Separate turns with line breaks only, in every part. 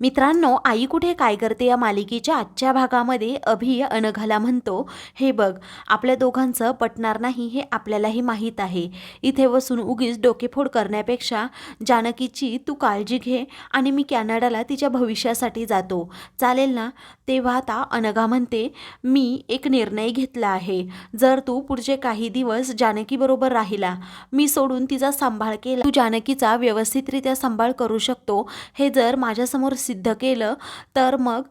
मित्रांनो आई कुठे काय करते या मालिकेच्या आजच्या भागामध्ये? अभि अनघाला म्हणतो हे बघ आपल्या दोघांचं पटणार नाही हे आपल्यालाही माहीत आहे. इथे बसून उगीच डोकेफोड करण्यापेक्षा जानकीची तू काळजी घे आणि मी कॅनडाला तिच्या भविष्यासाठी जातो. चालेल ना? तेव्हा आता अनघा म्हणते मी एक निर्णय घेतला आहे. जर तू पुढचे काही दिवस जानकीबरोबर राहिला मी सोडून तिचा सांभाळ केला. तू जानकीचा व्यवस्थितरित्या सांभाळ करू शकतो. हे जर माझ्यासमोर सिद्ध केलं तर मग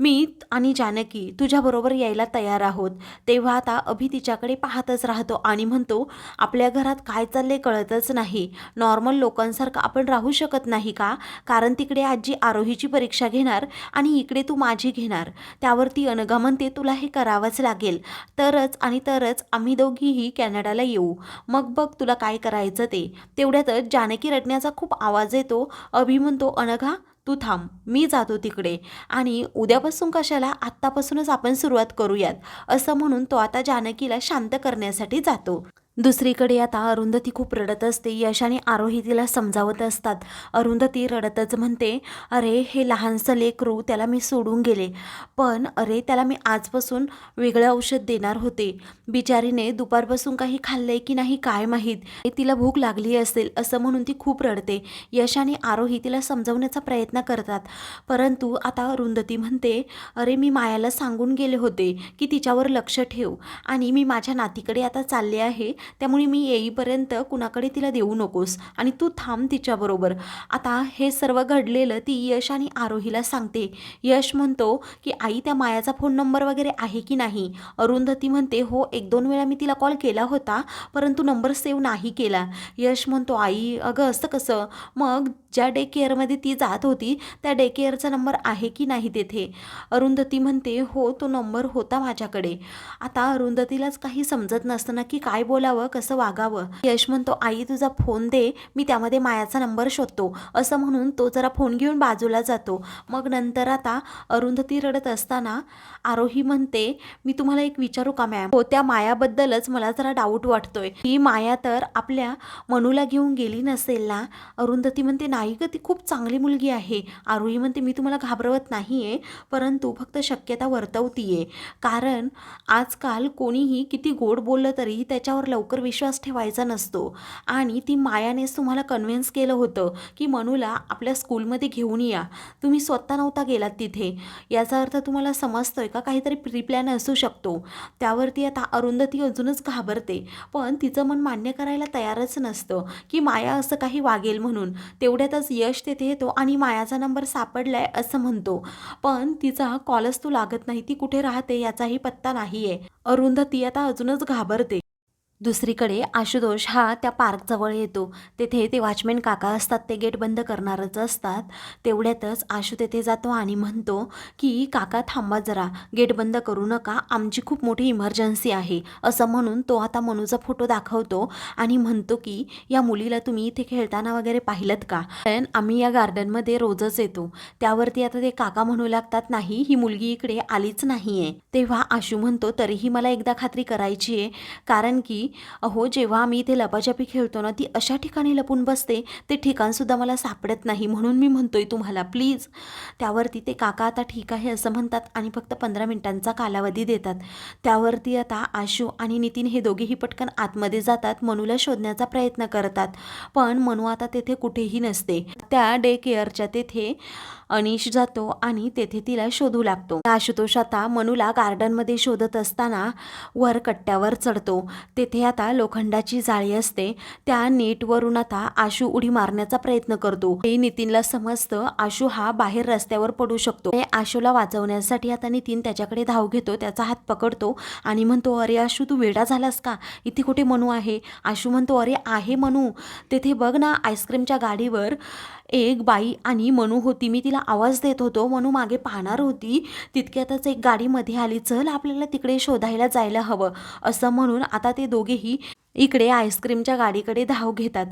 मी आणि जानकी तुझ्याबरोबर यायला तयार आहोत. तेव्हा आता अभि तिच्याकडे पाहतच राहतो आणि म्हणतो आपल्या घरात काय चालले कळतच नाही. नॉर्मल लोकांसारखं आपण राहू शकत नाही का? कारण तिकडे आजी आरोहीची परीक्षा घेणार आणि इकडे तू माझी घेणार. त्यावरती अनघा म्हणते तुला हे करावंच लागेल. तरच आणि तरच आम्ही दोघीही कॅनडाला येऊ. मग बघ तुला काय करायचं ते. तेवढ्यातच जानकी रटण्याचा खूप आवाज येतो. अभि म्हणतो अनघा तू थांब मी जातो तिकडे. आणि उद्यापासून कशाला आत्तापासूनच आपण सुरुवात करूयात असं म्हणून तो आता जानकीला शांत करण्यासाठी जातो. दुसरीकडे आता अरुंधती खूप रडत असते. यश आणि आरोही तिला समजावत असतात. अरुंधती रडतच म्हणते अरे हे लहानसं लेकरू त्याला मी सोडून गेले. पण अरे त्याला मी आजपासून वेगळं औषध देणार होते. बिचारीने दुपारपासून काही खाल्लंय की नाही काय माहीत? तिला भूक लागली असेल असं म्हणून ती खूप रडते. यश आणि आरोही तिला समजवण्याचा प्रयत्न करतात. परंतु आता अरुंधती म्हणते अरे मी मायाला सांगून गेले होते की तिच्यावर लक्ष ठेव. आणि मी माझ्या नातीकडे आता चालले आहे. त्यामुळे मी येईपर्यंत कुणाकडे तिला देऊ नकोस. आणि तू थांब तिच्याबरोबर आता हे सर्व घडलेलं ती यश आणि आरोहीला सांगते. यश म्हणतो की आई त्या मायाचा फोन नंबर वगैरे आहे की नाही? अरुंधती म्हणते हो एक दोन वेळा मी तिला कॉल केला होता परंतु नंबर सेव्ह नाही केला. यश म्हणतो आई अगं असं कसं? मग ज्या डे केअरमध्ये ती जात होती त्या डे केअरचा नंबर आहे की नाही तेथे? अरुंधती म्हणते हो तो नंबर होता माझ्याकडे. आता अरुंधतीलाच काही समजत नसताना की काय बोलावं कसं वागावं. यश म्हणतो आई तुझा फोन दे मी त्यामध्ये मायाचा नंबर शोधतो. असं म्हणून तो जरा फोन घेऊन बाजूला जातो. मग नंतर आता अरुंधती रडत असताना आरोही म्हणते मी तुम्हाला एक विचारू का मॅम हो त्या मायाबद्दलच मला जरा डाऊट वाटतोय. ही माया तर आपल्या मनूला घेऊन गेली नसेल ना? अरुंधती म्हणते ना ताई ग ती खूप चांगली मुलगी आहे. आरोही म्हणते मी तुम्हाला घाबरवत नाही आहे परंतु फक्त शक्यता वर्तवतीये. कारण आजकाल कोणीही किती गोड बोललं तरी त्याच्यावर लवकर विश्वास ठेवायचा नसतो. आणि ती मायानेच तुम्हाला कन्व्हिन्स केलं होतं की मनूला आपल्या स्कूलमध्ये घेऊन या. तुम्ही स्वतः नव्हता गेलात तिथे. याचा अर्थ तुम्हाला समजतोय का? काहीतरी प्रीप्लॅन असू शकतो. त्यावरती आता अरुंधती अजूनच घाबरते. पण तिचं मन मान्य करायला तयारच नसतं की माया असं काही वागेल म्हणून. तेवढ्यातच यश तेथे येतो आणि मायाचा नंबर सापडलाय असं म्हणतो. पण तिचा कॉलच तो लागत नाही ती कुठे राहते याचाही पत्ता नाही आहे अरुंधती आता अजूनच घाबरते. दुसरीकडे आशुतोष हा त्या पार्कजवळ येतो. तेथे ते वॉचमॅन काका असतात ते गेट बंद करणारच असतात. तेवढ्यातच आशू तेथे जातो आणि म्हणतो की काका थांबा जरा. गेट बंद करू नका. आमची खूप मोठी इमर्जन्सी आहे. असं म्हणून तो आता मनूचा फोटो दाखवतो आणि म्हणतो की या मुलीला तुम्ही इथे खेळताना वगैरे पाहिलं का? कारण आम्ही या गार्डनमध्ये रोजच येतो. त्यावरती आता ते काका म्हणू लागतात नाही ही मुलगी इकडे आलीच नाही आहे तेव्हा आशू म्हणतो तरीही मला एकदा खात्री करायची आहे कारण की अहो जेव्हा आम्ही इथे लपाछपी खेळतो ना ती अशा ठिकाणी लपून बसते ते ठिकाणसुद्धा मला सापडत नाही म्हणून मी म्हणतोय तुम्हाला प्लीज. त्यावरती ते काका आता ठीक आहे असं म्हणतात आणि फक्त पंधरा मिनिटांचा कालावधी देतात. त्यावरती आता आशू आणि नितीन हे दोघेही पटकन आतमध्ये जातात मनूला शोधण्याचा प्रयत्न करतात. पण मनू आता तेथे कुठेही नसते. त्या डे केअरच्या तेथे अनिश जातो आणि तेथे तिला शोधू लागतो. आशुतोष आता मनूला गार्डनमध्ये शोधत असताना वर कट्ट्यावर चढतो. तेथे आता लोखंडाची जाळी असते त्या नेटवरून आता आशू उडी मारण्याचा प्रयत्न करतो. हे नितीनला समजतं आशू हा बाहेर रस्त्यावर पडू शकतो. हे आशूला वाचवण्यासाठी आता नितीन त्याच्याकडे धाव घेतो त्याचा हात पकडतो आणि म्हणतो अरे आशू तू वेडा झालास का? इथे कुठे मनू आहे? आशू म्हणतो अरे आहे मनू. तेथे बघ ना आईस्क्रीमच्या गाडीवर एक बाई आणि मनू होती. मी तिला आवाज देत होतो. मनू मागे पाहणार होती. तितक्यातच एक गाडीमध्ये आली. चल आपल्याला तिकडे शोधायला जायला हवं. असं म्हणून आता ते दोघेही इकडे आईस्क्रीमच्या गाडीकडे धाव घेतात.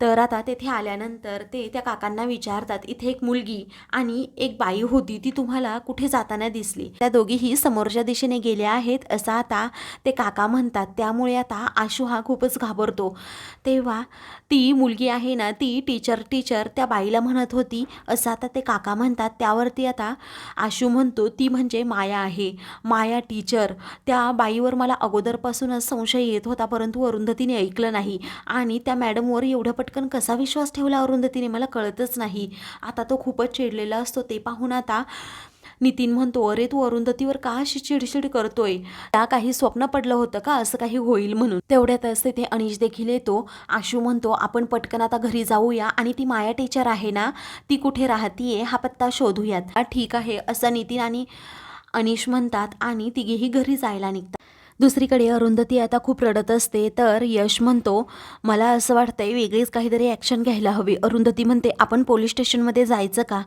तर आता तेथे आल्यानंतर ते त्या काकांना विचारतात इथे एक मुलगी आणि एक बाई होती ती तुम्हाला कुठे जाताना दिसली? त्या दोघीही समोरच्या दिशेने गेल्या आहेत असं आता ते काका म्हणतात. त्यामुळे आता आशू हा खूपच घाबरतो. तेव्हा ती मुलगी आहे ना ती टीचर टीचर त्या बाईला म्हणत होती असं आता ते काका म्हणतात. त्यावरती आता आशू म्हणतो ती म्हणजे माया आहे. माया टीचर त्या बाईवर मला अगोदरपासूनच संशय येत होता परंतु अरुंधतीने ऐकलं नाही. आणि त्या मॅडमवर एवढं पटकन कसा विश्वास ठेवला अरुंधतीने? मला कळतच नाही. आता तो खूपच चिडलेला असतो. ते पाहून आता नितीन म्हणतो अरे तू अरुंधतीवर का अशी चिडचिड करतोय? त्या काही स्वप्न पडलं होतं का? असं काही होईल म्हणून. तेवढ्यातच तिथे अनिश देखील येतो. आशू म्हणतो आपण पटकन आता घरी जाऊया आणि ती माया टीचर आहे ना? ती कुठे राहतीये? हा पत्ता शोधूयात. "हा, ठीक आहे असं नितीन आणि अनिश म्हणतात आणि तिघेही घरी जायला निघतात. दुसरीकडे अरुंधती आता खूप रडत असते तर यश म्हणतो मला असं वाटतंय वेगळीच काहीतरी ॲक्शन घ्यायला हवी. अरुंधती म्हणते आपण पोलीस स्टेशनमध्ये जायचं का?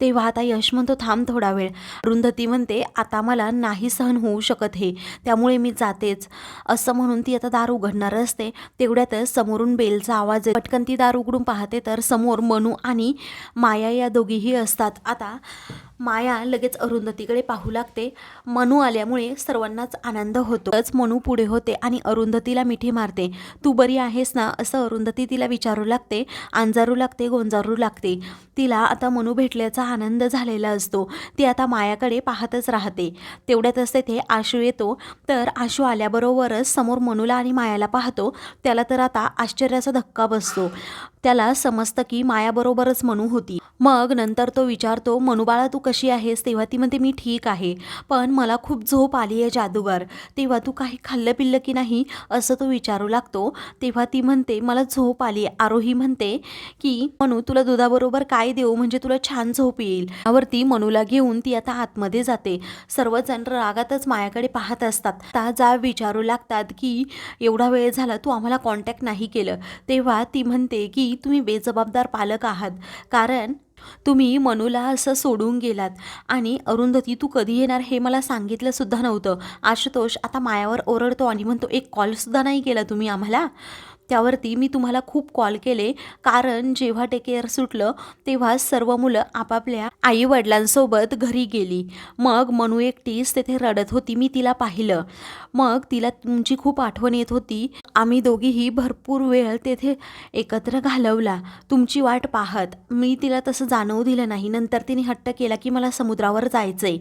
तेव्हा आता यश म्हणतो थांब थोडा वेळ. अरुंधती म्हणते आता मला नाही सहन होऊ शकत हे त्यामुळे मी जातेच. असं म्हणून ती आता दार उघडणार असते. तेवढ्यातच समोरून बेलचा आवाज पटकन ती दार उघडून पाहते तर समोर मनू आणि माया या दोघीही असतात. आता माया लगेच अरुंधतीकडे पाहू लागते. मनू आल्यामुळे सर्वांनाच आनंद होतो. तच मनू पुढे होते आणि अरुंधतीला मिठी मारते. तू बरी आहेस ना? असं अरुंधती तिला विचारू लागते. अंजारू लागते गोंजारू लागते. तिला आता मनू भेटल्याचा आनंद झालेला असतो. ती आता मायाकडे पाहतच राहते. तेवढ्यातच तेथे आशू येतो. तर आशू आल्याबरोबरच समोर मनूला आणि मायाला पाहतो. त्याला तर आता आश्चर्याचा धक्का बसतो. त्याला समजतं की मायाबरोबरच मनू होती. मग नंतर तो विचारतो मनुबाळा तू कशी आहेस? तेव्हा ती म्हणते मी ठीक आहे पण मला खूप झोप आली आहे जादूगार. तेव्हा तू काही खाल्लं पिल्लं की नाही असं तो विचारू लागतो. तेव्हा ती म्हणते मला झोप आली आरोही म्हणते की मनू तुला दुधाबरोबर काय देऊ म्हणजे तुला छान झोप येईल. यावरती मनूला घेऊन ती आता आतमध्ये जाते. सर्वजण रागातच मायाकडे पाहत असतात. ता जा विचारू लागतात की एवढा वेळ झाला तू आम्हाला कॉन्टॅक्ट नाही केलं. तेव्हा ती म्हणते की तुम्ही बेजबाबदार पालक आहात. कारण तुम्ही मनूला असं सोडून गेलात. आणि अरुंधती तू कधी येणार हे मला सांगितलंसुद्धा नव्हतं. आशुतोष आता मायावर ओरडतो आणि म्हणतो एक कॉलसुद्धा नाही केला तुम्ही आम्हाला. त्यावरती मी तुम्हाला खूप कॉल केले. कारण जेव्हा टेकेअर सुटलं तेव्हा सर्व मुलं आपापल्या आई वडिलांसोबत घरी गेली. मग मनू एकटीच तेथे रडत होती मी तिला पाहिलं. मग तिला तुमची खूप आठवण येत होती. आम्ही दोघीही भरपूर वेळ तेथे एकत्र घालवला. तुमची वाट पाहत. मी तिला तसं जाणवू दिलं नाही. नंतर तिने हट्ट केला की मला समुद्रावर जायचंय.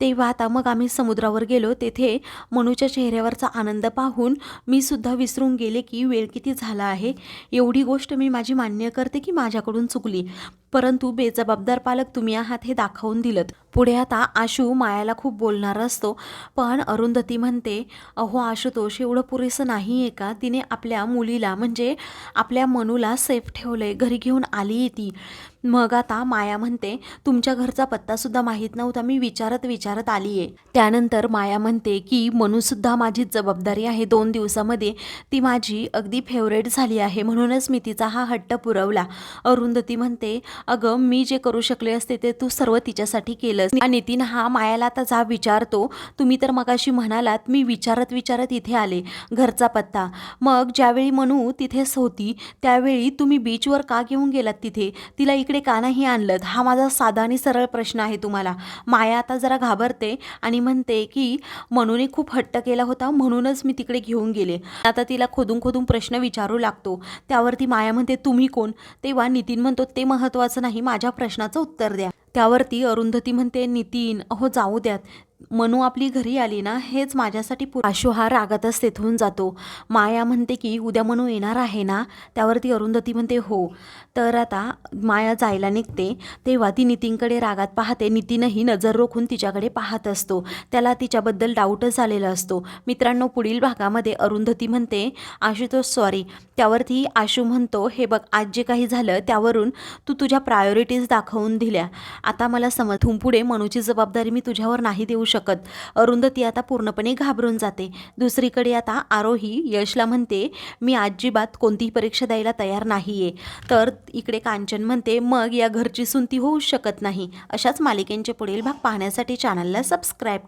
तेव्हा आता मग आम्ही समुद्रावर गेलो. तेथे मनूच्या चेहऱ्यावरचा आनंद पाहून मी सुद्धा विसरून गेले की वेळ किती झाला आहे एवढी गोष्ट मी माझी मान्य करते की माझ्याकडून चुकली. परंतु बेजबाबदार पालक तुम्ही आहात हे दाखवून दिलं पुढे आता आशू मायाला खूप बोलणार असतो पण अरुंधती म्हणते अहो आशुतोष एवढं पुरेसं नाही आहे का? तिने आपल्या मुलीला म्हणजे आपल्या मनूला सेफ ठेवलं आहे घरी घेऊन आली ती. मग आता माया म्हणते तुमच्या घरचा पत्तासुद्धा माहीत नव्हता मी विचारत विचारत आली आहे त्यानंतर माया म्हणते की मनूसुद्धा माझी जबाबदारी आहे. दोन दिवसामध्ये ती माझी अगदी फेवरेट झाली आहे. म्हणूनच मी तिचा हा हट्ट पुरवला. अरुंधती म्हणते अगं मी जे करू शकले असते ते तू सर्व तिच्यासाठी केलंस. नितीन हा मायाला आता जा विचारतो. तुम्ही तर मगाशी म्हणालात मी विचारत विचारत इथे आले. घरचा पत्ता. मग ज्यावेळी मनू तिथेच होती त्यावेळी तुम्ही बीचवर का घेऊन गेलात तिथे? तिला इकडे का नाही आणलं हा माझा साधा आणि सरळ प्रश्न आहे तुम्हाला. माया आता जरा घाबरते आणि म्हणते की मनूने खूप हट्ट केला होता म्हणूनच मी तिकडे घेऊन गेले. आता तिला खोदून खोदून प्रश्न विचारू लागतो. त्यावरती माया म्हणते तुम्ही कोण? तेव्हा नितीन म्हणतो ते महत्त्वाचं नाही माझ्या प्रश्नाचं उत्तर द्या. त्यावरती अरुंधती म्हणते नितीन अहो जाऊ द्यात. मनू आपली घरी आली ना हेच माझ्यासाठी पु आशू हा रागातच तेथून जातो. माया म्हणते की उद्या मनू येणार आहे ना? त्यावरती अरुंधती म्हणते हो. तर आता माया जायला निघते. तेव्हा ती नितीनकडे रागात पाहते. नितीनही नजर रोखून तिच्याकडे पाहत असतो. त्याला तिच्याबद्दल डाऊटच झालेला असतो. मित्रांनो पुढील भागामध्ये अरुंधती म्हणते आशुतोष सॉरी त्यावरती आशू म्हणतो हे बघ आज जे काही झालं त्यावरून तू तुझ्या प्रायोरिटीज दाखवून दिल्या. आता मला समजून पुढे मनूची जबाबदारी मी तुझ्यावर नाही देऊ शकत. अरुंधती आता पूर्णपणे घाबरून जाते. दुसरीकडे आता आरोही यशला म्हणते मी अजिबात कोणतीही परीक्षा द्यायला तयार नाही आहे तर इकडे कांचन म्हणते मग या घरची सुनती होऊ शकत नाही. अशाच मालिकेंचे पुढील भाग पाहण्यासाठी चॅनलला सबस्क्राईब करा.